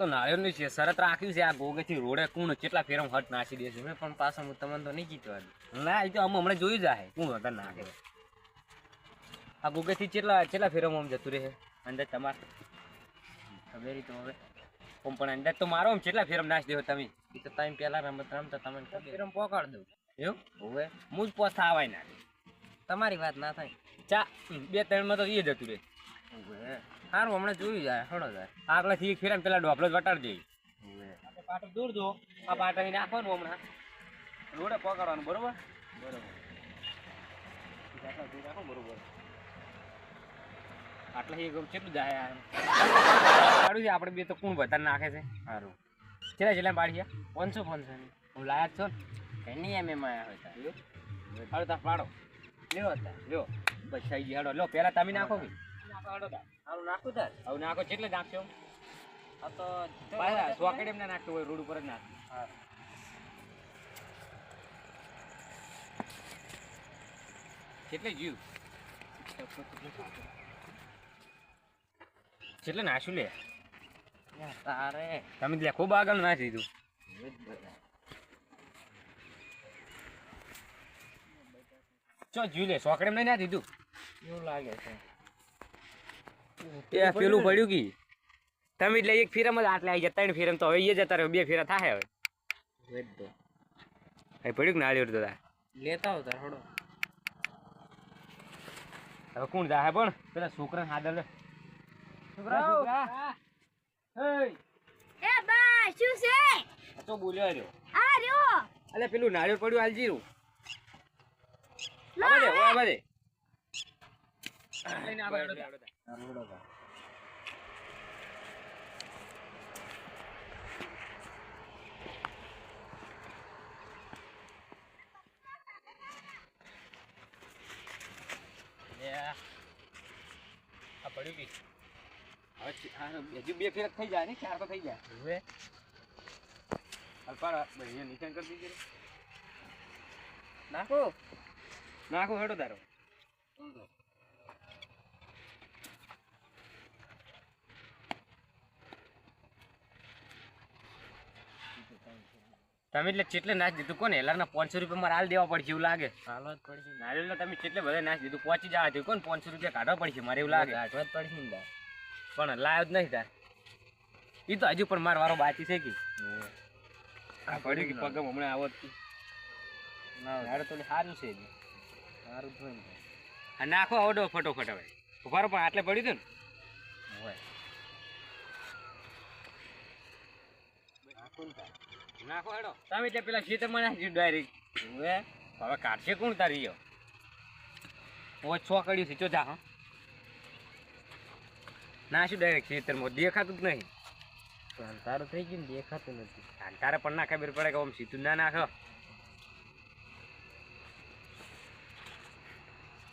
તો નાળિયેરની છે શરત રાખ્યું છે આ ગોગેથી રોડે કુણ કેટલા ફેરમ હટ નાસી દે મેં પણ પાછો હું તમને તો નહીં જીતવા ના એ તો અમે હમણાં જોયું જાય કુણ વધારે નાખે. આ ગોગેથી કેટલા કેટલા ફેરમ આમ જતું રહે? અંદર તમાર? ખબર તો હવે. ઓમ પણ અંદર તો મારો આમ કેટલા ફેરમ નાસી દેવો તમે? એ તો તમે પેલા રમત રમતા તમને ફેરમ પોકાડ દઉં. એવું? હોવે. હું જ પોસ્તા આવાય ના તમારી વાત ના થાય. ચા બે ત્રણમાં તો એ જતું રહે. સારું હમણાં જોયું જાય હળો જાય. આગળથી એક ફેરમ પેલા ડોપલો જ વટાડી દે પાટો દૂર દો આ પાટા નાખવાનું હમણાં. રોડે પકડવાનું બરોબર? બરોબર. બરોબર. આટલા એક કેટલું જાય આ? છે આપણે બે તો કોણ વધારે નાખે છે. સારું કેટલા કેટલા પાડી પાંચસો પાંચસો. ની હું લાયક છો ને. એની એમ એમ આયા હોય તાર. હાલો તા પાડો. લ્યો તા લ્યો. પછી ગઈ લો પહેલાં તમે નાખો કે? નાખું તાર? હવે નાખો કેટલે નાખશો આ તો સોકેટ એમને નાખતું હોય રોડ ઉપર જ નાખ. કેટલે જીવ. કેટલે નાખ્યું લે. તારે. તમે લે ખૂબ આગળ ના દીધું. ચો જીવ લે સોકડે નહીં ના દીધું. એવું લાગે છે. એ પેલું પડ્યું કી? તમે એટલે એક ફેરામાં જ આટલે આવી જતા ત્રણ ફેરમ તો હવે એ જતા રહ્યો બે ફેરા થાય હવે. પડ્યું કે નાળિયેર દાદા. લેતા આવો થોડો હવે કોણ જાય પણ? પેલા છોકરા હાદર છોકરા એ બા શું છે? તો બોલ્યો રહ્યો. આ રહ્યો. અલે પેલું નાળિયેર પડ્યું આવા દે આવા દે. આ પડ્યું હવે હજુ બે ફેર થઈ જાય ને ચાર તો થઈ જાય. હવે? અલ્પાર અહીંયા નિશાન કરી દીધી નાખો. નાખો હેડો તારો. તમે એટલે ચેટલે નાશ દીધું? કોને? હેલારના પાંચસો રૂપિયા મારે હાલ દેવા પડશે એવું લાગે. હાલ જ પડશે. ને. એટલે તમે ચેટલે બધા નાશ દીધું? પહોંચી જવા થયું કોને પાંચસો રૂપિયા કાઢવા પડશે? મારે એવું લાગે. કાઢવા જ પડશે ને. પણ લાયો જ નહીં તાર. એ તો હજુ પણ મારો વારો બાકી છે કે. આ પડ્યું કે પગમ. હમણાં આવત ના તો સારું છે સારું થયું આ નાખો આવડો ફટોફટ હવે. ઉભારો પણ આટલે પડ્યું હતું ને. હોય. નાખું ને હેડો તમે એટલે પેલા ખેતરમાં નાખી ડાયરેક્ટ હવે હવે કાઢશે કોણ તારી યો ઓ છો કડ્યું છે ચો જા હા. નાશું ડાયરેક્ટ ખેતરમાં. દેખાતું જ નહીં. તો તારું થઈ ગયું ને દેખાતું નથી. અને તારે પણ ના ખબર પડે કે આમ સીધું ના નાખો.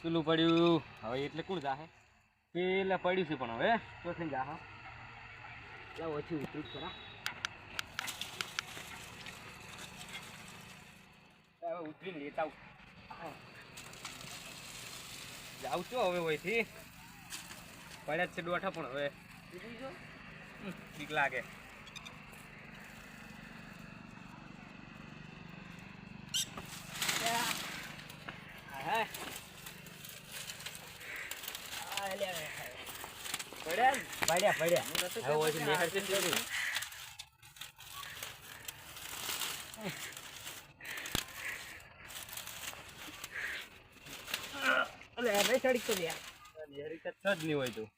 પેલું પડ્યું. હવે એટલે કોણ જાહે? પેલા પડ્યું છે પણ હવે. તો થઈ જા હા. એટલે ઓછી ઉતરું ખરા. ઉતરીને લેતા આવું જાઉં છું હવે હોયથી પડ્યા જ છે દોઠા પણ હવે હમ, બીક લાગે હા પડ્યા ને? પડ્યા પડ્યા હવે નહીં ચડી તો ગયા નિહાળી તો જ નહીં હોય તું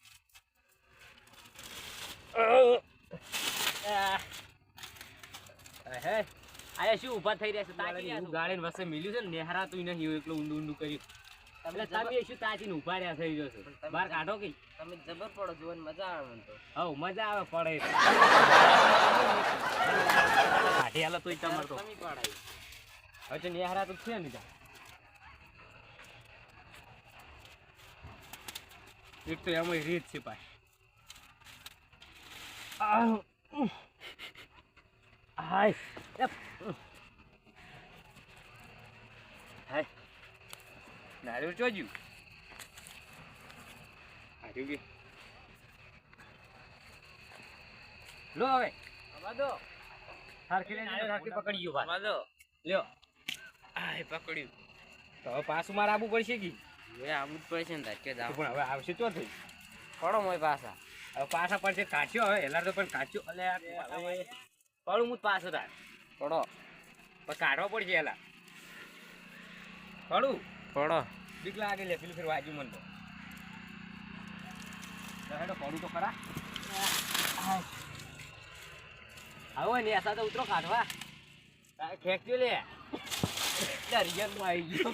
હે શું ઊભા થઈ રહ્યા છે તાકી છો ગાડીને વસે મિલ્યું છે ને નેહરાતું તું નહીં એકલું ઊંડું ઊંડું કર્યું એટલે તમે શું ઊભા રહ્યા થઈ જશો તમે બહાર કાઢો કે તમે જબર પડો જોવાની મજા આવે તો હવ મજા આવે પડે હાલો તોય તમારે હવે નેહરા તો છે ને ત્યાં. એક તો એમાં રીત છે ભાઈ હાય. હાય. નારિયેળ ચોજ્યું હાર્યું કે? લો હવે. વાદો હરખી લઈને હરખી પકડી ગયો ભાઈ. વાદો લ્યો. આ પકડ્યું. તો હવે પાછું મારે આવવું પડશે કી? હવે આવું જ પડશે ને કે જાવ પણ હવે આવશે તો થઈ? પડો મોય પાછા. હવે પાછા પડશે કાચ્યો હવે એલા તો પણ કાચ્યો. આ પડું હું પાછો તાર. પડો. પણ કાઢવા પડશે એલા. પડું? પડો. બીક લાગે લે પેલું ફેર વાજુ મન તો. હેડો પડું તો ખરા. આવો ને એસા તો ઉતરો કાઢવા. ખેંચજો લે. રિયલમાં આવી ગયો